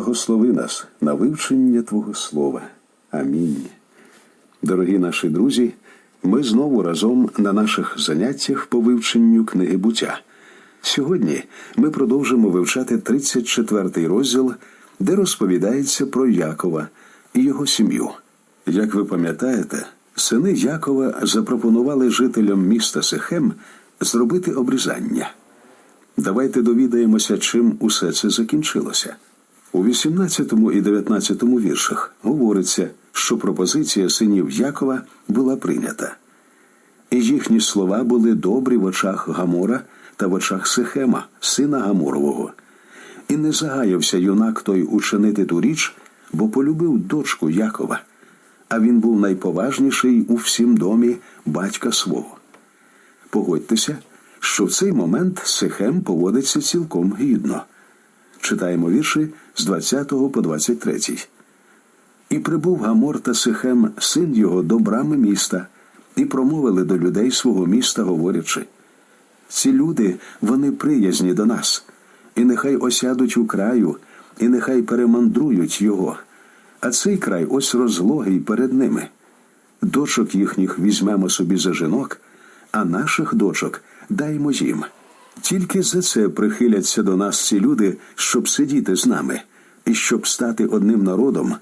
благослови нас на вивчення Твого Слова. Амінь. Дорогі наші друзі, ми знову разом на наших заняттях по вивченню книги буття. Сьогодні ми продовжимо вивчати 34-й розділ, де розповідається про Якова і його сім'ю. Як ви пам'ятаєте, сини Якова запропонували жителям міста Сихем зробити обрізання. Давайте довідаємося, чим усе це закінчилося. У 18 і 19 віршах говориться, що пропозиція синів Якова була прийнята. І їхні слова були добрі в очах Гамора та в очах Сихема, сина Гаморового. І не загаявся юнак той учинити ту річ, бо полюбив дочку Якова, а він був найповажніший у всім домі батька свого. Погодьтеся, що в цей момент Сихем поводиться цілком гідно. Читаємо вірші з 20 по 23. І прибув Гамор та Сихем, син його, до брами міста, і промовили до людей свого міста, говорячи: ці люди, вони приязні до нас, і нехай осядуть у краю, і нехай перемандрують його. А цей край ось розлогий перед ними. Дочок їхніх візьмемо собі за жінок, а наших дочок даймо їм. Тільки за це прихиляться до нас ці люди, щоб сидіти з нами, і щоб стати одним народом,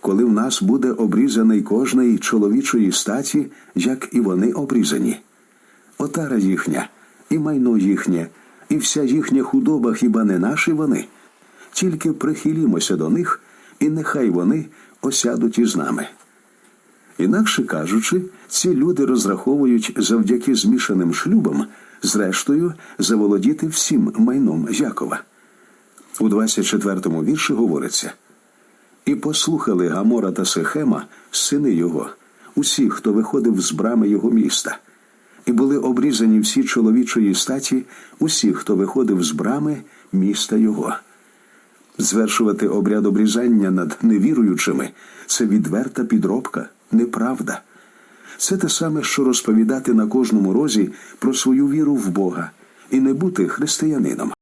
коли в нас буде обрізаний кожний чоловічої статі, як і вони обрізані. Отара їхня, і майно їхнє, і вся їхня худоба хіба не наші вони? Тільки прихилімося до них, і нехай вони осядуть із нами. Інакше кажучи, ці люди розраховують завдяки змішаним шлюбам, зрештою, заволодіти всім майном Якова. У 24-му вірші говориться: І послухали Гамора та Сехема, сини його, усі, хто виходив з брами його міста, і були обрізані всі чоловічої статі, усі, хто виходив з брами міста його. Звершувати обряд обрізання над невіруючими це відверта підробка, неправда. Це те саме, що розповідати на кожному розі про свою віру в Бога і не бути християнином.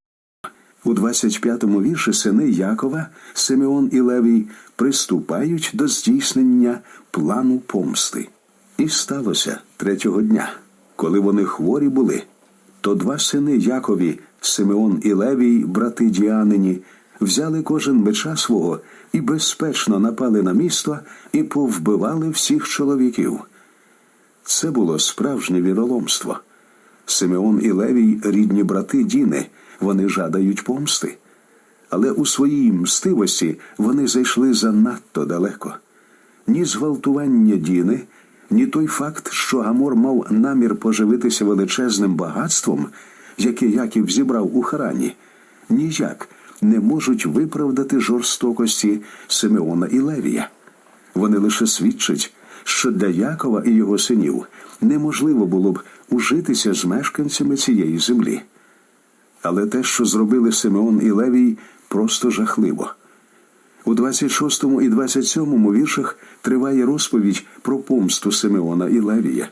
У 25-му вірші сини Якова, Симеон і Левій приступають до здійснення плану помсти. І сталося третього дня, коли вони хворі були, то два сини Якові, Симеон і Левій, брати Діанині, взяли кожен меча свого і безпечно напали на місто і повбивали всіх чоловіків. Це було справжнє віроломство. Симеон і Левій рідні брати Діни, вони жадають помсти. Але у своїй мстивості вони зайшли занадто далеко. Ні зґвалтування Діни, ні той факт, що Гамор мав намір поживитися величезним багатством, яке Яків зібрав у Харані, ніяк не можуть виправдати жорстокості Симеона і Левія. Вони лише свідчать, що для Якова і його синів неможливо було б ужитися з мешканцями цієї землі. Але те, що зробили Симеон і Левій, просто жахливо. У 26 і 27 віршах триває розповідь про помсту Симеона і Левія.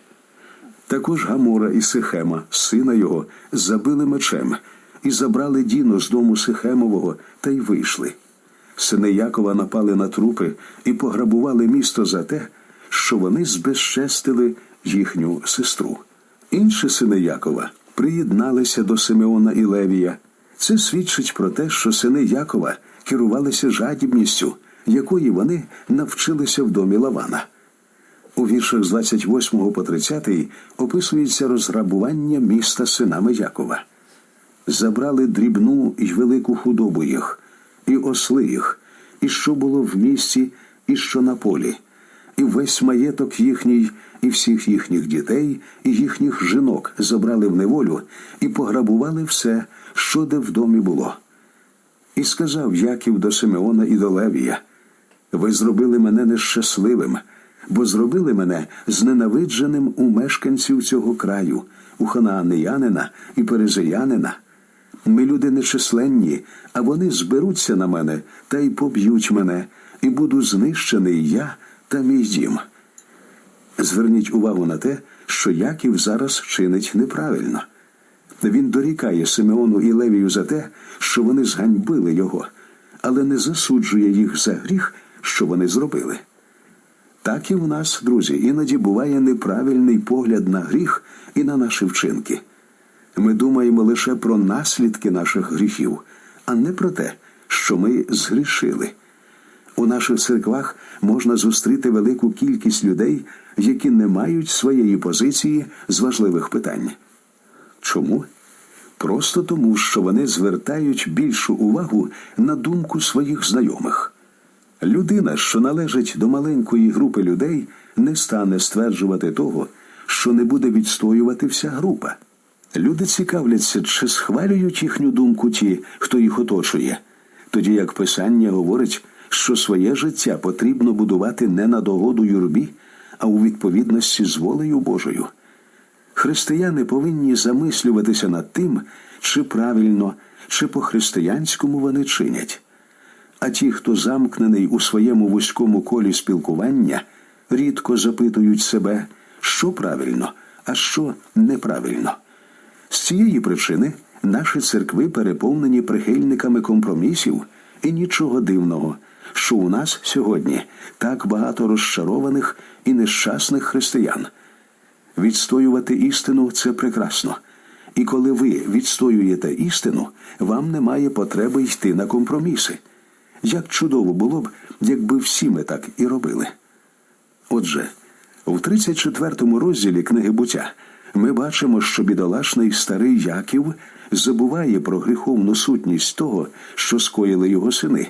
Також Гамора і Сихема, сина його, забили мечем і забрали Діно з дому Сихемового та й вийшли. Сини Якова напали на трупи і пограбували місто за те, що вони збезчестили їхню сестру. Інші сини Якова приєдналися до Симеона і Левія. Це свідчить про те, що сини Якова керувалися жадібністю, якої вони навчилися в домі Лавана. У віршах з 28 по 30 описується розграбування міста синами Якова. Забрали дрібну й велику худобу їх, і осли їх, і що було в місті, і що на полі, і весь маєток їхній, і всіх їхніх дітей, і їхніх жінок забрали в неволю і пограбували все, що де в домі було. І сказав Яків до Симеона і до Левія: Ви зробили мене нещасливим, бо зробили мене зненавидженим у мешканців цього краю, у ханаанеянина і перезеянина. Ми люди нечисленні, а вони зберуться на мене та й поб'ють мене, і буду знищений я та мій дім. Зверніть увагу на те, що Яків зараз чинить неправильно. Він дорікає Симеону і Левію за те, що вони зганьбили його, але не засуджує їх за гріх, що вони зробили. Так і в нас, друзі, іноді буває неправильний погляд на гріх і на наші вчинки. Ми думаємо лише про наслідки наших гріхів, а не про те, що ми згрішили. У наших церквах можна зустріти велику кількість людей, які не мають своєї позиції з важливих питань. Чому? Просто тому, що вони звертають більшу увагу на думку своїх знайомих. Людина, що належить до маленької групи людей, не стане стверджувати того, що не буде відстоювати вся група. Люди цікавляться, чи схвалюють їхню думку ті, хто їх оточує, тоді як Писання говорить, що своє життя потрібно будувати не на догоду юрбі, а у відповідності з волею Божою. Християни повинні замислюватися над тим, чи правильно, чи по-християнському вони чинять. А ті, хто замкнений у своєму вузькому колі спілкування, рідко запитують себе, що правильно, а що неправильно. З цієї причини наші церкви переповнені прихильниками компромісів, і нічого дивного, що у нас сьогодні так багато розчарованих і нещасних християн. Відстоювати істину це прекрасно. І коли ви відстоюєте істину, вам немає потреби йти на компроміси. Як чудово було б, якби всі ми так і робили. Отже, в 34 розділі книги буття ми бачимо, що бідолашний старий Яків забуває про гріховну сутність того, що скоїли його сини,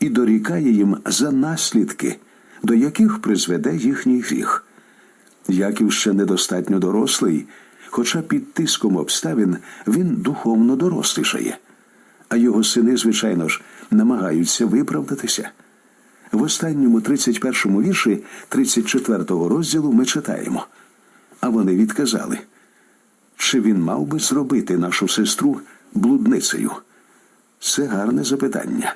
і дорікає їм за наслідки, до яких призведе їхній гріх. Яків ще недостатньо дорослий, хоча під тиском обставин він духовно дорослішає. А його сини, звичайно ж, намагаються виправдатися. В останньому 31-му вірші 34-го розділу ми читаємо. А вони відказали, чи він мав би зробити нашу сестру блудницею? Це гарне запитання.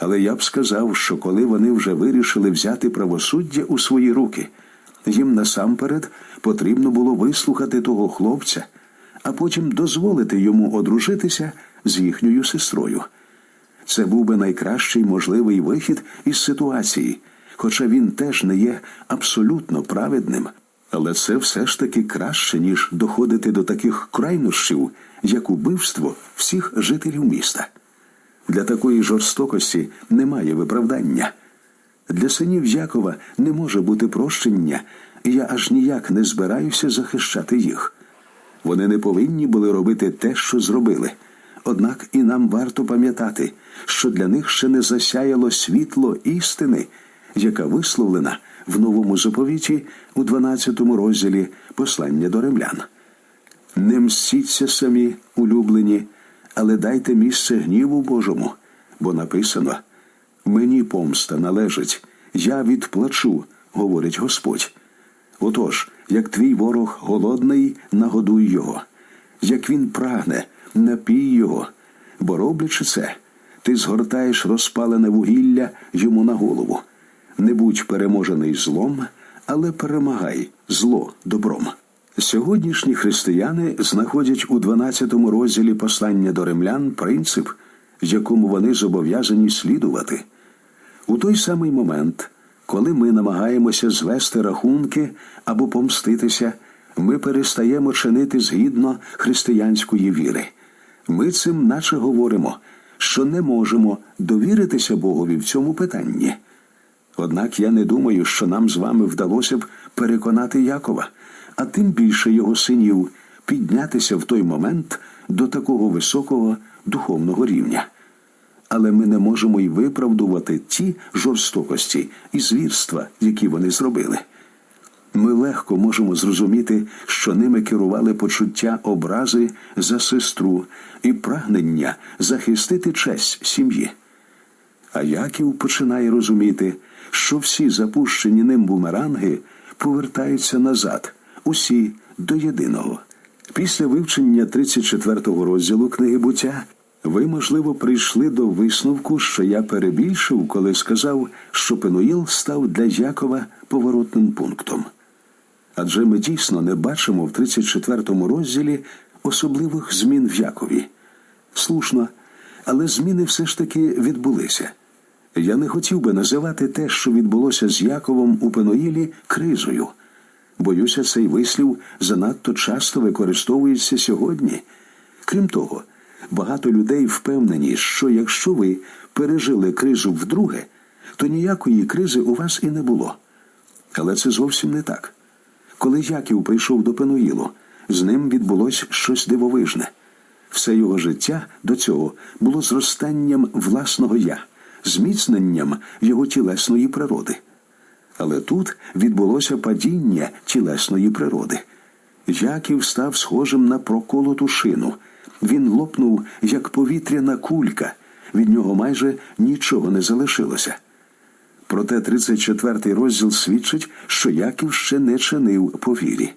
Але я б сказав, що коли вони вже вирішили взяти правосуддя у свої руки, їм насамперед потрібно було вислухати того хлопця, а потім дозволити йому одружитися з їхньою сестрою. Це був би найкращий можливий вихід із ситуації, хоча він теж не є абсолютно праведним. Але це все ж таки краще, ніж доходити до таких крайнощів, як убивство всіх жителів міста. Для такої жорстокості немає виправдання. Для синів Якова не може бути прощення, і я аж ніяк не збираюся захищати їх. Вони не повинні були робити те, що зробили. Однак і нам варто пам'ятати, що для них ще не засяяло світло істини, яка висловлена в новому заповіті у 12 розділі послання до римлян. Не мстіться самі, улюблені, але дайте місце гніву Божому, бо написано Мені помста належить, я відплачу, говорить Господь. Отож, як твій ворог голодний, нагодуй його, як він прагне, напій його, бо роблячи це, ти згортаєш розпалене вугілля йому на голову. Не будь переможений злом, але перемагай зло добром. Сьогоднішні християни знаходять у 12 розділі послання до римлян принцип, якому вони зобов'язані слідувати. У той самий момент, коли ми намагаємося звести рахунки або помститися, ми перестаємо чинити згідно християнської віри. Ми цим наче говоримо, що не можемо довіритися Богові в цьому питанні. Однак я не думаю, що нам з вами вдалося б переконати Якова, а тим більше його синів піднятися в той момент до такого високого духовного рівня. Але ми не можемо й виправдувати ті жорстокості і звірства, які вони зробили. Ми легко можемо зрозуміти, що ними керували почуття образи за сестру і прагнення захистити честь сім'ї. А Яків починає розуміти, що всі запущені ним бумеранги повертаються назад, усі до єдиного. Після вивчення 34-го розділу книги буття ви, можливо, прийшли до висновку, що я перебільшив, коли сказав, що Пенуїл став для Якова поворотним пунктом. Адже ми дійсно не бачимо в 34-му розділі особливих змін в Якові. Слушно, Але зміни все ж таки відбулися. Я не хотів би називати те, що відбулося з Яковом у Пеноїлі, кризою. Боюся, цей вислів занадто часто використовується сьогодні. Крім того, багато людей впевнені, що якщо ви пережили кризу вдруге, то ніякої кризи у вас і не було. Але це зовсім не так. Коли Яків прийшов до Пенуїлу, з ним відбулось щось дивовижне. Все його життя до цього було зростанням власного я, зміцненням його тілесної природи. Але тут відбулося падіння тілесної природи. Яків став схожим на проколоту шину. Він лопнув, як повітряна кулька. Від нього майже нічого не залишилося. Проте 34-й розділ свідчить, що Яків ще не чинив по вірі.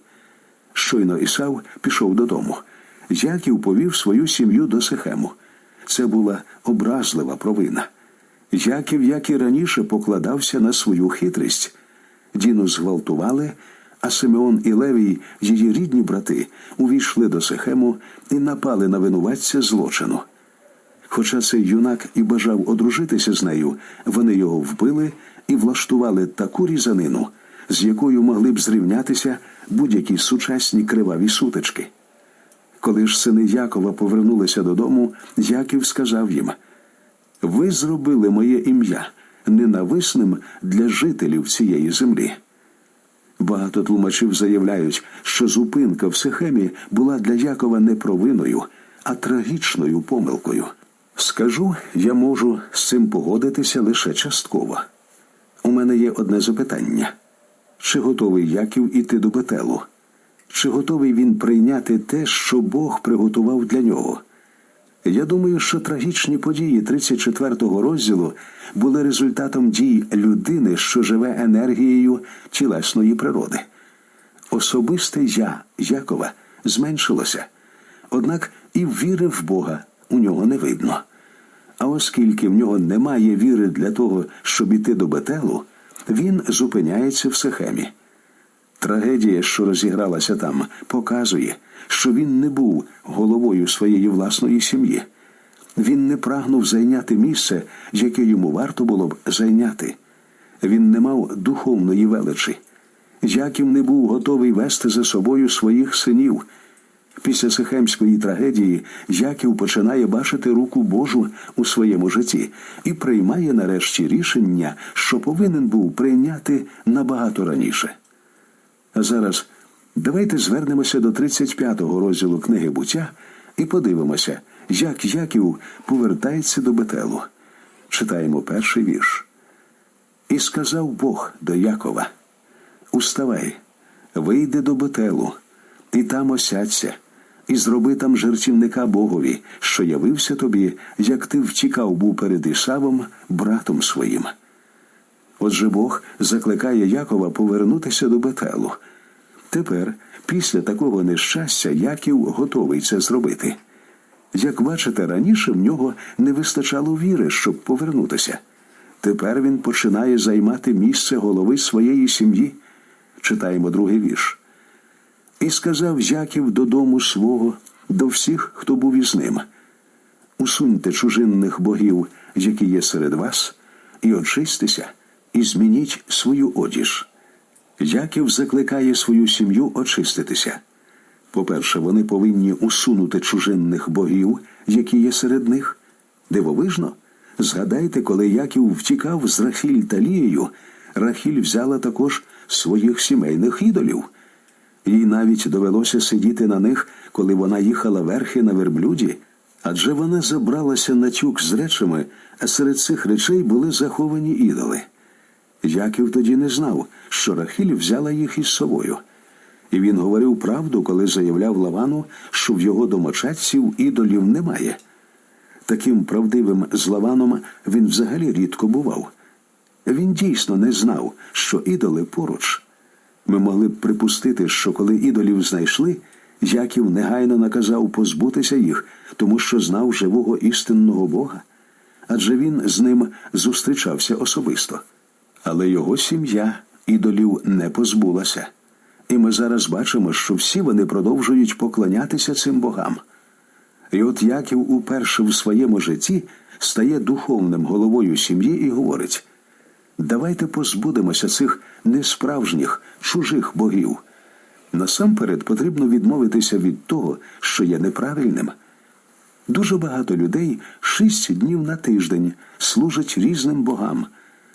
Щойно Ісав пішов додому. Яків повів свою сім'ю до Сихему. Це була образлива провина. Яків, як і раніше, покладався на свою хитрість. Діну зґвалтували, а Симеон і Левій, її рідні брати, увійшли до Сихему і напали на винуватця злочину. Хоча цей юнак і бажав одружитися з нею, вони його вбили і влаштували таку різанину, з якою могли б зрівнятися будь-які сучасні криваві сутички. Коли ж сини Якова повернулися додому, Яків сказав їм: Ви зробили моє ім'я ненависним для жителів цієї землі. Багато тлумачів заявляють, що зупинка в Сихемі була для Якова не провиною, а трагічною помилкою. Скажу, я можу з цим погодитися лише частково. У мене є одне запитання: чи готовий Яків іти до Бетелу? Чи готовий він прийняти те, що Бог приготував для нього? Я думаю, що трагічні події 34-го розділу були результатом дій людини, що живе енергією тілесної природи. Особисте я Якова зменшилося, однак і віри в Бога у нього не видно. А оскільки в нього немає віри для того, щоб іти до Бетелу, він зупиняється в Сихемі. Трагедія, що розігралася там, показує, що він не був головою своєї власної сім'ї. Він не прагнув зайняти місце, яке йому варто було б зайняти. Він не мав духовної величі. Яків не був готовий вести за собою своїх синів. Після Сихемської трагедії Яків починає бачити руку Божу у своєму житті і приймає нарешті рішення, що повинен був прийняти набагато раніше. А зараз давайте звернемося до 35-го розділу книги буття і подивимося, як Яків повертається до Бетелу. Читаємо перший вірш. І сказав Бог до Якова: Уставай, вийди до Бетелу, і там осядься, і зроби там жертівника Богові, що явився тобі, як ти втікав був перед Ісавом, братом своїм. Отже, Бог закликає Якова повернутися до Бетелу. Тепер, після такого нещастя, Яків готовий це зробити. Як бачите, раніше в нього не вистачало віри, щоб повернутися. Тепер він починає займати місце голови своєї сім'ї. Читаємо другий вірш. І сказав Яків додому свого, до всіх, хто був із ним. Усуньте чужинних богів, які є серед вас, і очистися, і змініть свою одіж. Яків закликає свою сім'ю очиститися. По-перше, вони повинні усунути чужинних богів, які є серед них. Дивовижно. Згадайте, коли Яків втікав з Рахіль та Лією, Рахіль взяла також своїх сімейних ідолів. Їй навіть довелося сидіти на них, коли вона їхала верхи на верблюді, адже вона забралася на тюк з речами, а серед цих речей були заховані ідоли. Яків тоді не знав, що Рахіль взяла їх із собою. І він говорив правду, коли заявляв Лавану, що в його домочадців ідолів немає. Таким правдивим з Лаваном він взагалі рідко бував. Він дійсно не знав, що ідоли поруч. Ми могли б припустити, що коли ідолів знайшли, Яків негайно наказав позбутися їх, тому що знав живого істинного Бога. Адже він з ним зустрічався особисто. Але його сім'я ідолів не позбулася. І ми зараз бачимо, що всі вони продовжують поклонятися цим богам. І от Яків уперше в своєму житті стає духовним головою сім'ї і говорить: давайте позбудемося цих несправжніх, чужих богів. Насамперед потрібно відмовитися від того, що є неправильним. Дуже багато людей шість днів на тиждень служать різним богам,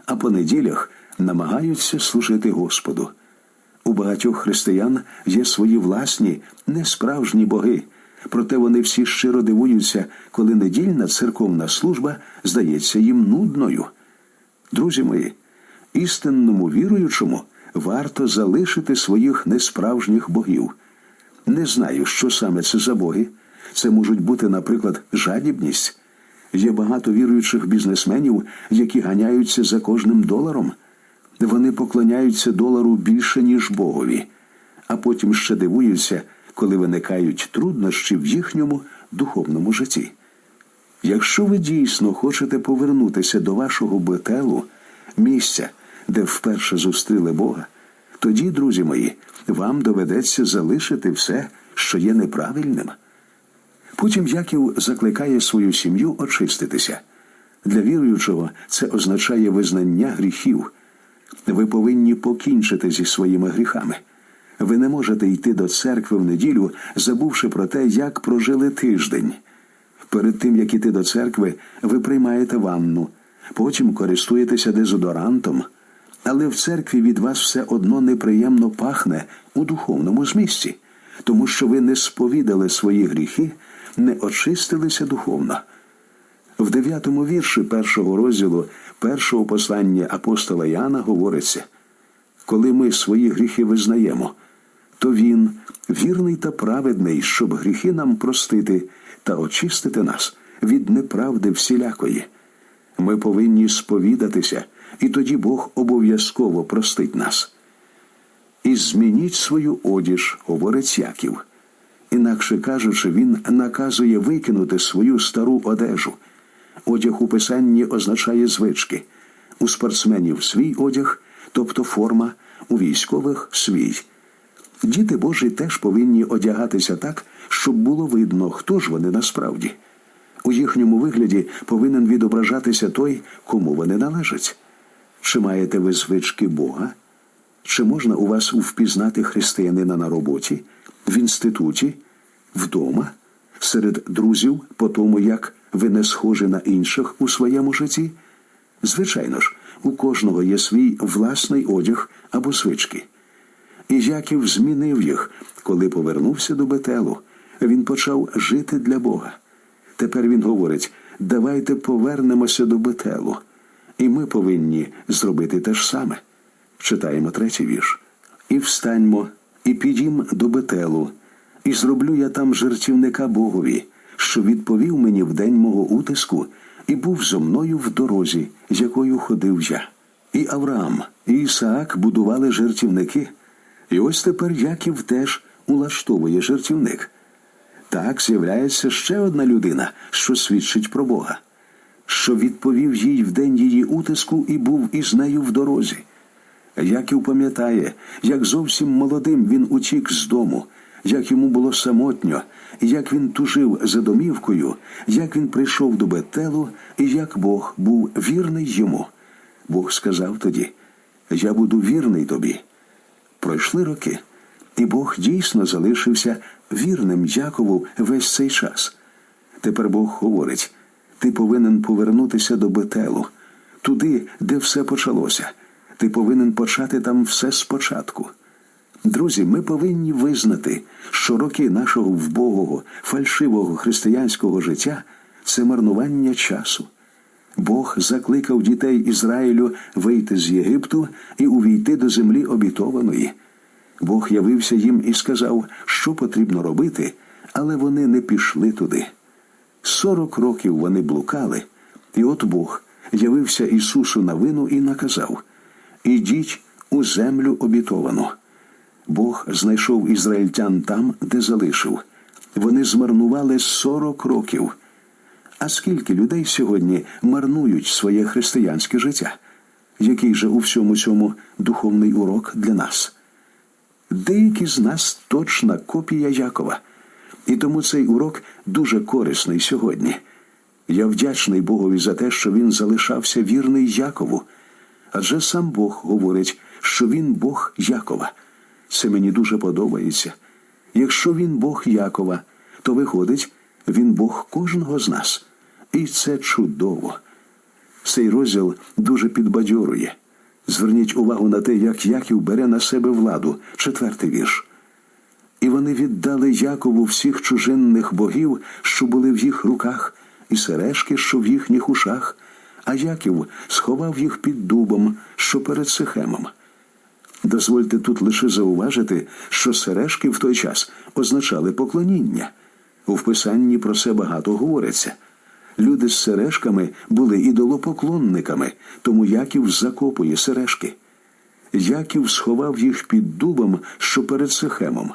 а по неділях намагаються служити Господу. У багатьох християн є свої власні несправжні боги, проте вони всі щиро дивуються, коли недільна церковна служба здається їм нудною. Друзі мої, істинному віруючому варто залишити своїх несправжніх богів. Не знаю, що саме це за боги. Це можуть бути, наприклад, жадібність. Є багато віруючих бізнесменів, які ганяються за кожним доларом. Вони поклоняються долару більше, ніж Богові, а потім ще дивуються, коли виникають труднощі в їхньому духовному житті. Якщо ви дійсно хочете повернутися до вашого бетелу, місця, де вперше зустріли Бога, тоді, друзі мої, вам доведеться залишити все, що є неправильним. Потім Яків закликає свою сім'ю очиститися. Для віруючого це означає визнання гріхів. Ви повинні покінчити зі своїми гріхами. Ви не можете йти до церкви в неділю, забувши про те, як прожили тиждень. Перед тим, як іти до церкви, ви приймаєте ванну, потім користуєтеся дезодорантом, але в церкві від вас все одно неприємно пахне у духовному змісті, тому що ви не сповідали свої гріхи, не очистилися духовно. В дев'ятому вірші першого розділу першого послання апостола Яна говориться: коли ми свої гріхи визнаємо, то він вірний та праведний, щоб гріхи нам простити та очистити нас від неправди всілякої. Ми повинні сповідатися, і тоді Бог обов'язково простить нас. І змініть свою одіж, говорить Яків. Інакше кажучи, він наказує викинути свою стару одежу. Одяг у писанні означає звички. У спортсменів свій одяг, тобто форма, у військових свій. Діти Божі теж повинні одягатися так, щоб було видно, хто ж вони насправді. У їхньому вигляді повинен відображатися той, кому вони належать. Чи маєте ви звички Бога? Чи можна у вас впізнати християнина на роботі, в інституті, вдома, серед друзів, по тому, як ви не схожі на інших у своєму житті? Звичайно ж, у кожного є свій власний одяг або звички. І Яків змінив їх, коли повернувся до Бетелу. Він почав жити для Бога. Тепер він говорить: давайте повернемося до Бетелу. І ми повинні зробити те ж саме. Читаємо третій вірш. І встаньмо, і підім до Бетелу, і зроблю я там жертівника Богові, що відповів мені в день мого утиску, і був зо мною в дорозі, з якою ходив я. І Авраам, і Ісаак будували жертівники. І ось тепер Яків теж улаштовує жертівник. Так з'являється ще одна людина, що свідчить про Бога, що відповів їй в день її утиску і був із нею в дорозі. Яків пам'ятає, як зовсім молодим він утік з дому, як йому було самотньо, як він тужив за домівкою, як він прийшов до Бетелу і як Бог був вірний йому. Бог сказав тоді: Я буду вірний тобі. Пройшли роки, і Бог дійсно залишився вірним Якову весь цей час. Тепер Бог говорить: ти повинен повернутися до Бетелу, туди, де все почалося. Ти повинен почати там все спочатку. Друзі, ми повинні визнати, що роки нашого вбогого, фальшивого християнського життя це марнування часу. Бог закликав дітей Ізраїлю вийти з Єгипту і увійти до землі обітованої. Бог явився їм і сказав, що потрібно робити, але вони не пішли туди. Сорок років вони блукали, і от Бог явився Ісусу на вину і наказав Ідіть у землю обітовану. Бог знайшов ізраїльтян там, де залишив. Вони змарнували сорок років. А скільки людей сьогодні марнують своє християнське життя? Який же у всьому цьому духовний урок для нас? Деякі з нас точна копія Якова. І тому цей урок дуже корисний сьогодні. Я вдячний Богові за те, що він залишався вірний Якову. Адже сам Бог говорить, що він Бог Якова. Це мені дуже подобається. Якщо він Бог Якова, то виходить, він Бог кожного з нас. І це чудово. Цей розділ дуже підбадьорує. Зверніть увагу на те, як Яків бере на себе владу, четвертий вірш. І вони віддали Якову всіх чужинних богів, що були в їх руках, і сережки, що в їхніх ушах, а Яків сховав їх під дубом, що перед Сихемом. Дозвольте тут лише зауважити, що сережки в той час означали поклоніння. У вписанні про це багато говориться. Люди з сережками були ідолопоклонниками, тому Яків закопує сережки. Яків сховав їх під дубом, що перед Сихемом.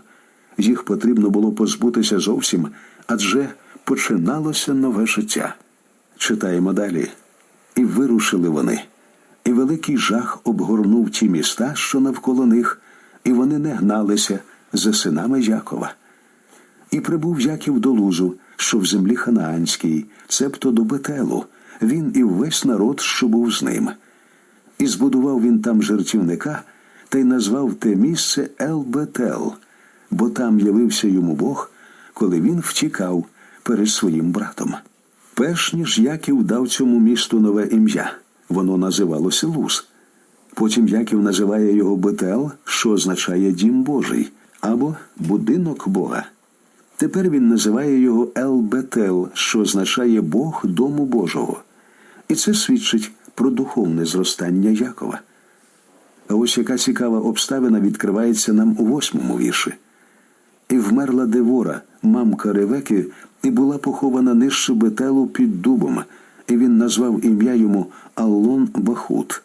Їх потрібно було позбутися зовсім, адже починалося нове життя. Читаємо далі. І вирушили вони. І великий жах обгорнув ті міста, що навколо них, і вони не гналися за синами Якова. І прибув Яків до Лузу, що в землі Ханаанській, цебто до Бетелу, він і весь народ, що був з ним. І збудував він там жертівника, та й назвав те місце Ел-Бетел, бо там явився йому Бог, коли він втікав перед своїм братом. Перш ніж Яків дав цьому місту нове ім'я, воно називалося Луз. Потім Яків називає його Бетел, що означає Дім Божий, або будинок Бога. Тепер він називає його Ел-Бетел, що означає Бог дому Божого. І це свідчить про духовне зростання Якова. А ось яка цікава обставина відкривається нам у восьмому вірші. І вмерла Девора, мамка Ревеки, і була похована нижче Бетелу під дубом, і він назвав ім'я йому Аллон Бахут.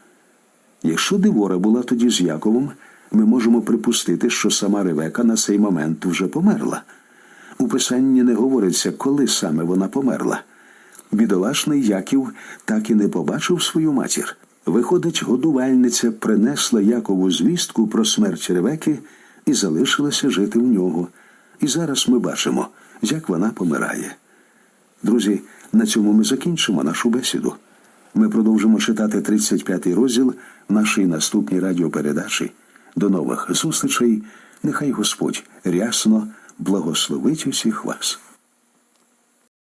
Якщо Девора була тоді з Яковом, ми можемо припустити, що сама Ревека на цей момент вже померла. У писанні не говориться, коли саме вона померла. Бідолашний Яків так і не побачив свою матір. Виходить, годувальниця принесла Якову звістку про смерть Ревеки і залишилася жити в нього. І зараз ми бачимо, як вона помирає. Друзі, на цьому ми закінчимо нашу бесіду. Ми продовжимо читати 35-й розділ нашої наступній радіопередачі. До нових зустрічей. Нехай Господь рясно благословить усіх вас.